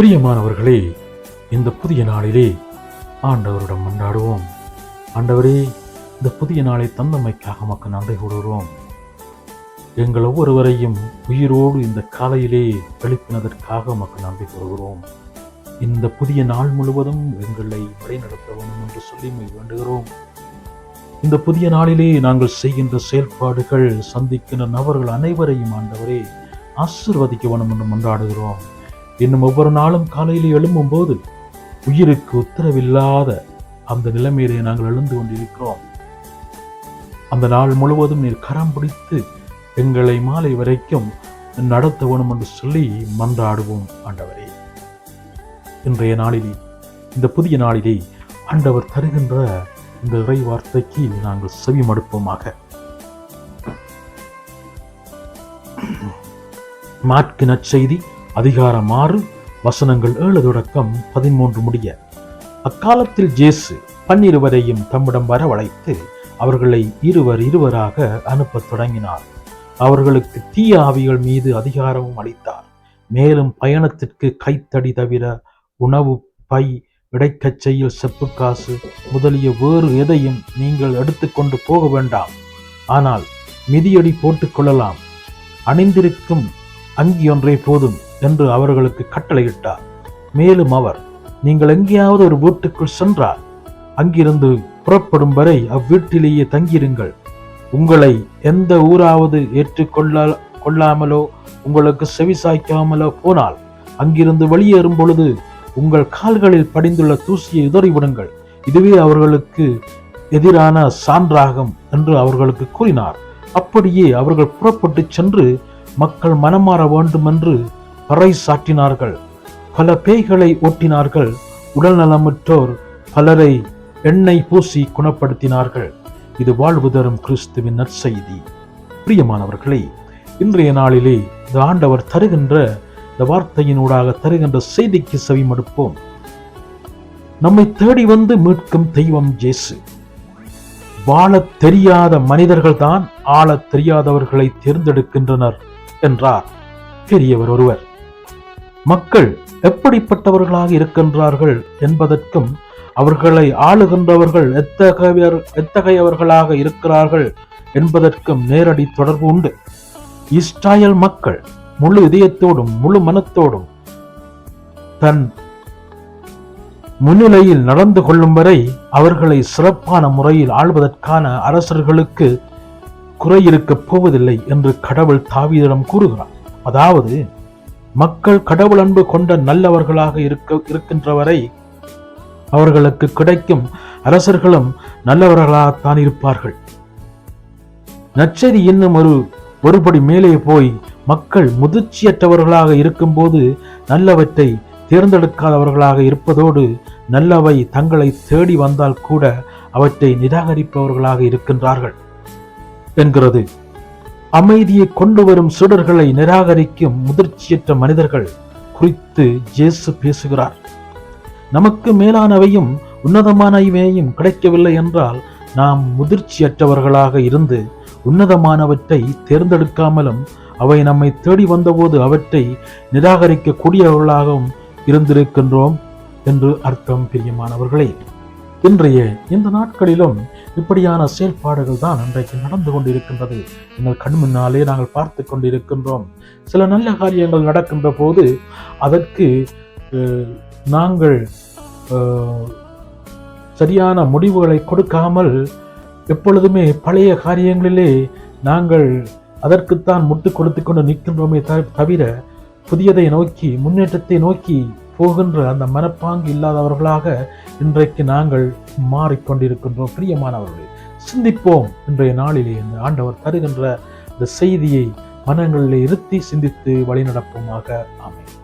பிரியமானவர்களே இந்த புதிய நாளிலே ஆண்டவரிடம் கொண்டாடுவோம் ஆண்டவரே இந்த புதிய நாளை தந்தமைக்காக மக்கள் நன்றி கூடுகிறோம் எங்கள் ஒவ்வொருவரையும் உயிரோடு இந்த காலையிலே எழுப்பினதற்காக மக்கள் நன்றி கூறுகிறோம். இந்த புதிய நாள் முழுவதும் எங்களை வழிநடத்த வேண்டும் என்று சொல்லி வேண்டுகிறோம். இந்த புதிய நாளிலே நாங்கள் செய்கின்ற செயல்பாடுகள் சந்திக்கின்ற நபர்கள் அனைவரையும் ஆண்டவரே ஆசிர்வதிக்க வேண்டும் என்று மன்றாடுகிறோம். இன்னும் ஒவ்வொரு நாளும் காலையிலே எழும்பும் போது உயிருக்கு உத்தரவில்லாத அந்த நிலைமையிலே நாங்கள் எழுந்து கொண்டிருக்கிறோம். அந்த நாள் முழுவதும் நீர் கரம் பிடித்து எங்களை மாலை வரைக்கும் நடத்த வேணும் என்று சொல்லி மன்றாடுவோம் ஆண்டவரே. இன்றைய நாளிலே இந்த புதிய நாளிலே ஆண்டவர் தருகின்ற இந்த இறை வார்த்தைக்கு நாங்கள் செவி மடுப்போமாக மாற்கு நற்செய்தி அதிகாரம் ஆறு வசனங்கள் ஏழு தொடக்கம் பதிமூன்று முடிய அக்காலத்தில் ஜேசு பன்னிருவரையும் தம்மிடம் வரவழைத்து அவர்களை இருவர் இருவராக அனுப்பத் தொடங்கினார். அவர்களுக்கு தீய ஆவிகள் மீது அதிகாரமும் அளித்தார். மேலும் பயணத்திற்கு கைத்தடி தவிர உணவு பை இடைக்கச்சையில் செப்புக்காசு முதலிய வேறு எதையும் நீங்கள் எடுத்துக்கொண்டு போக வேண்டாம். ஆனால் மிதியடி போட்டுக் கொள்ளலாம். அணிந்திருக்கும் அங்கி ஒன்றே போதும். என்று அவர்களுக்கு கட்டளையிட்டார். மேலும் அவர் நீங்கள் எங்கேயாவது ஒரு வீட்டுக்குள் சென்றால் அங்கிருந்து புறப்படும் வரை அவ்வீட்டிலேயே தங்கியிருங்கள். உங்களை எந்த ஊராவது ஏற்றுக்கொள்ள கொள்ளாமலோ உங்களுக்கு செவிசாய்க்காமலோ போனால் அங்கிருந்து வெளியேறும் பொழுது உங்கள் கால்களில் படிந்துள்ள தூசியை உதறிவிடுங்கள். இதுவே அவர்களுக்கு எதிரான சான்றாகும் என்று அவர்களுக்கு கூறினார். அப்படியே அவர்கள் புறப்பட்டு சென்று மக்கள் மனமாற வேண்டும் என்று பறை சாட்டினார்கள் பல பேய்களை ஓட்டினார்கள். உடல் நலமற்றோர் பலரை எண்ணெய் பூசி குணப்படுத்தினார்கள். இது வாழ்வு தரும் கிறிஸ்துவின் நற்செய்தி. பிரியமானவர்களே இன்றைய நாளிலே இந்த ஆண்டவர் தருகின்ற இந்த வார்த்தையினூடாக தருகின்ற செய்திக்கு செவிமடுப்போம். நம்மை தேடி வந்து மீட்கும் தெய்வம் ஜேசு. வாழத் தெரியாத மனிதர்கள்தான் ஆள தெரியாதவர்களை தேர்ந்தெடுக்கின்றனர் என்றார். பெரியவர் ஒருவர். மக்கள் எப்படிப்பட்டவர்களாக இருக்கின்றார்கள் என்பதற்கும் அவர்களை ஆளுகின்றவர்கள் எத்தகையவர் எத்தகையவர்களாக இருக்கிறார்கள் என்பதற்கும் நேரடி தொடர்பு உண்டு. இஸ்ராயல் மக்கள் முழு இதயத்தோடும் முழு மனத்தோடும் தன் முன்னிலையில் நடந்து கொள்ளும் வரை அவர்களை சிறப்பான முறையில் ஆள்வதற்கான அரசர்களுக்கு குறை இருக்கப் போவதில்லை என்று கடவுள் தாவீதிடம் கூறுகிறார். அதாவது மக்கள் கடவுள் அன்பு கொண்ட நல்லவர்களாக இருக்க இருக்கின்றவரை அவர்களுக்கு கிடைக்கும் அரசர்களும் நல்லவர்களாகத்தான் இருப்பார்கள். நச்சரி இன்னும் ஒரு ஒருபடி மேலே போய் மக்கள் முதிர்ச்சியற்றவர்களாக இருக்கும்போது நல்லவற்றை தேர்ந்தெடுக்காதவர்களாக இருப்பதோடு நல்லவை தங்களை தேடி வந்தால் கூட அவற்றை நிராகரிப்பவர்களாக இருக்கின்றார்கள். என்கிறது. அமைதியை கொண்டு வரும் சுடர்களை நிராகரிக்கும் முதிர்ச்சியற்ற மனிதர்கள் குறித்து ஜேசு பேசுகிறார். நமக்கு மேலானவையும் உன்னதமானவையும் கிடைக்கவில்லை என்றால் நாம் முதிர்ச்சியற்றவர்களாக இருந்து உன்னதமானவற்றை தேர்ந்தெடுக்காமலும் அவை நம்மை தேடி வந்தபோது அவற்றை நிராகரிக்கக்கூடியவர்களாகவும் இருந்திருக்கின்றோம் என்று அர்த்தம் பிரியமானவர்களே. இன்றைய இந்த நாட்களிலும் இப்படியான செயல்பாடுகள் தான் இன்றைக்கு நடந்து கொண்டிருக்கின்றது. எங்கள் கண் முன்னாலே நாங்கள் பார்த்து கொண்டிருக்கின்றோம். சில நல்ல காரியங்கள் நடக்கின்ற போது அதற்கு நாங்கள் சரியான முடிவுகளை கொடுக்காமல் எப்பொழுதுமே பழைய காரியங்களிலே நாங்கள் அதற்குத்தான் முட்டு கொடுத்து கொண்டு நிற்கின்றோமே த- தவிர புதியதை நோக்கி முன்னேற்றத்தை நோக்கி போகின்ற அந்த மனப்பாங்கு இல்லாதவர்களாக இன்றைக்கு நாங்கள் மாறிக்கொண்டிருக்கின்றோம். பிரியமானவர்களே சிந்திப்போம். இன்றைய நாளிலே இந்த ஆண்டவர் தருகின்ற இந்த செய்தியை மனங்களில் இருத்தி சிந்தித்து வழிநடப்போமாக. அமையும்